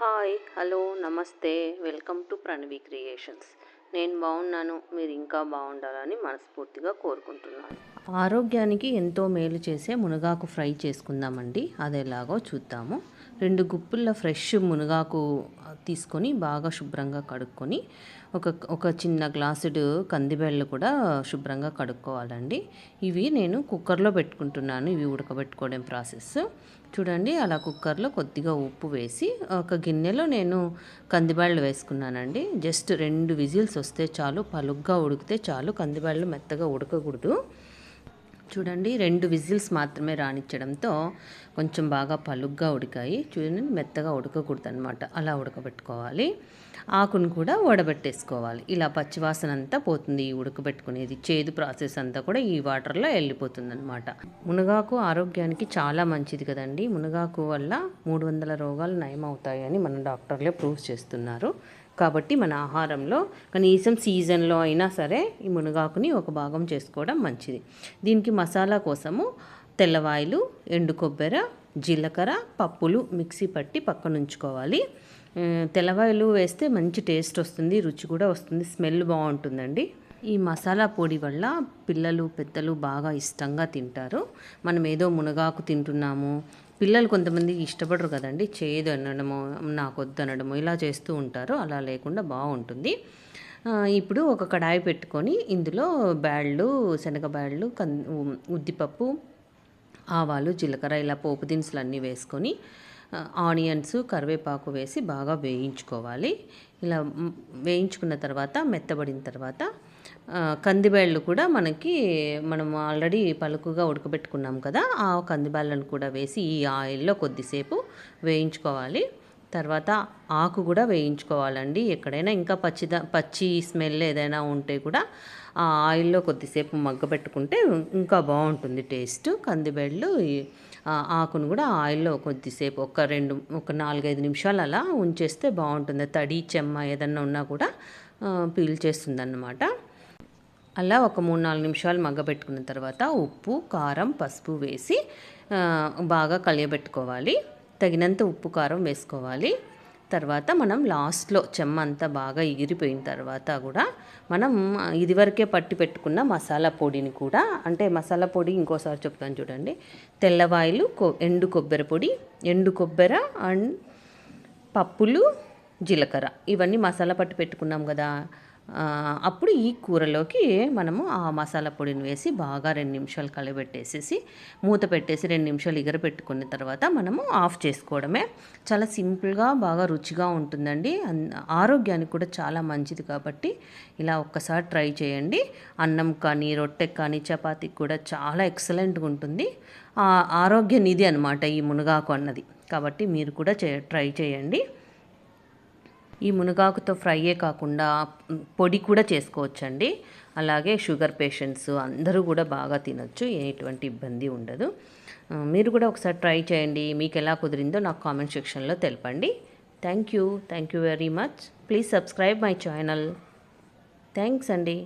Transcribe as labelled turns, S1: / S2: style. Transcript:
S1: Hi hello namaste welcome to Pranavi creations. నేను బాగున్నాను మీరు ఇంకా బాగుండాలని మనస్ఫూర్తిగా కోరుకుంటున్నాను. ఆరోగ్యానికి ఎంతో మేలు చేసే మునగాకు ఫ్రై చేసుకుందామండి. అది ఎలాగో చూద్దాము. రెండు గుప్పుల ఫ్రెష్ మునగాకు తీసుకొని బాగా శుభ్రంగా కడుక్కొని ఒక ఒక చిన్న గ్లాసుడు కందిబెళ్ళు కూడా శుభ్రంగా కడుక్కోవాలండి. ఇవి నేను కుక్కర్లో పెట్టుకుంటున్నాను ఇవి ఉడకబెట్టుకోవడం ప్రాసెస్ చూడండి అలా కుక్కర్లో కొద్దిగా ఉప్పు వేసి ఒక గిన్నెలో నేను కందిబాళ్ళు వేసుకున్నానండి. జస్ట్ రెండు విజిల్స్ వస్తే చాలు పలుగ్గా ఉడికితే చాలు కందిబాళ్ళు మెత్తగా ఉడకకూడదు. చూడండి రెండు విజిల్స్ మాత్రమే రానిచ్చడంతో కొంచెం బాగా పలుగ్గా ఉడికాయి. చూడండి మెత్తగా ఉడకకూడదు అనమాట అలా ఉడకబెట్టుకోవాలి. ఆకును కూడా వడబెట్టేసుకోవాలి. ఇలా పచ్చివాసన అంతా పోతుంది ఈ ఉడకబెట్టుకునేది. చేదు ప్రాసెస్ అంతా కూడా ఈ వాటర్లో వెళ్ళిపోతుంది అనమాట మునగాకు ఆరోగ్యానికి చాలా మంచిది కదండి. మునగాకు వల్ల మూడు వందల రోగాలు నయమవుతాయని మన డాక్టర్లే ప్రూవ్ చేస్తున్నారు. కాబట్టి మన ఆహారంలో కనీసం సీజన్లో అయినా సరే ఈ మునగాకుని ఒక భాగం చేసుకోవడం మంచిది. దీనికి మసాలా కోసము తెల్లవాయిలు ఎండు కొబ్బెర జీలకర్ర పప్పులు మిక్సీ పట్టి పక్కన ఉంచుకోవాలి తెల్లవాయలు వేస్తే మంచి టేస్ట్ వస్తుంది రుచి కూడా వస్తుంది స్మెల్ బాగుంటుందండి. ఈ మసాలా పొడి వల్ల పిల్లలు పెద్దలు బాగా ఇష్టంగా తింటారు. మనం ఏదో మునగాకు తింటున్నాము పిల్లలు కొంతమంది ఇష్టపడరు కదండి. చేయదు అనడము నాకు వద్దు అనడము ఇలా చేస్తూ ఉంటారు. అలా లేకుండా బాగుంటుంది. ఇప్పుడు ఒక కడాయి పెట్టుకొని ఇందులో బ్యాళ్ళు శనగ బ్యాళ్ళు కన్ ఉద్దిపప్పు ఆవాలు జీలకర్ర ఇలా పోపు దినుసులు అన్నీ వేసుకొని ఆనియన్స్ కరివేపాకు వేసి బాగా వేయించుకోవాలి. ఇలా వేయించుకున్న తర్వాత మెత్తబడిన తర్వాత కందిబేళ్ళు కూడా మనకి మనం ఆల్రెడీ పలుకుగా ఉడకబెట్టుకున్నాం కదా ఆ కందిబేళ్ళను కూడా వేసి ఈ ఆయిల్లో కొద్దిసేపు వేయించుకోవాలి. తర్వాత ఆకు కూడా వేయించుకోవాలండి. ఎక్కడైనా ఇంకా పచ్చిద పచ్చి స్మెల్ ఏదైనా ఉంటే కూడా ఆ ఆయిల్లో కొద్దిసేపు మగ్గబెట్టుకుంటే ఇంకా బాగుంటుంది టేస్ట్. కందిబెళ్ళు ఆకును కూడా ఆయిల్లో కొద్దిసేపు ఒక రెండు ఒక నాలుగైదు నిమిషాలు అలా ఉంచేస్తే బాగుంటుంది. తడి చెమ్మ ఏదన్నా ఉన్నా కూడా పీల్చేస్తుంది అన్నమాట అలా ఒక మూడు నాలుగు నిమిషాలు మగ్గబెట్టుకున్న తర్వాత ఉప్పు కారం పసుపు వేసి బాగా కలియబెట్టుకోవాలి. తగినంత ఉప్పు కారం వేసుకోవాలి. తర్వాత మనం లాస్ట్లో చెమ్మ అంతా బాగా ఎగిరిపోయిన తర్వాత కూడా మనం ఇదివరకే పట్టి పెట్టుకున్న మసాలా పొడిని కూడా అంటే మసాలా పొడి ఇంకోసారి చెప్తాను చూడండి. తెల్లవాయిలు ఎండు కొబ్బరి పొడి ఎండు కొబ్బరి అండ్ పప్పులు జీలకర్ర. ఇవన్నీ మసాలా పట్టి పెట్టుకున్నాం కదా. అప్పుడు ఈ కూరలోకి మనము ఆ మసాలా పొడిని వేసి బాగా రెండు నిమిషాలు కలిపెట్టేసేసి మూత పెట్టేసి రెండు నిమిషాలు ఇగర పెట్టుకున్న తర్వాత మనము ఆఫ్ చేసుకోవడమే. చాలా సింపుల్గా బాగా రుచిగా ఉంటుందండి. ఆరోగ్యానికి కూడా చాలా మంచిది కాబట్టి ఇలా ఒక్కసారి ట్రై చేయండి. అన్నం కానీ రొట్టె కానీ చపాతీకి కూడా చాలా ఎక్సలెంట్గా ఉంటుంది. ఆరోగ్య నిధి అనమాట ఈ మునగాకు అన్నది. కాబట్టి మీరు కూడా చే ట్రై చేయండి. ఈ మునగాకుతో ఫ్రైయే కాకుండా పొడి కూడా చేసుకోవచ్చండి. అలాగే షుగర్ పేషెంట్స్ అందరూ కూడా బాగా తినొచ్చు ఎటువంటి ఇబ్బంది ఉండదు. మీరు కూడా ఒకసారి ట్రై చేయండి. మీకు ఎలా కుదిరిందో నాకు కామెంట్ సెక్షన్లో తెలపండి. Thank you. Thank you very much. Please subscribe my channel. Thanks అండి.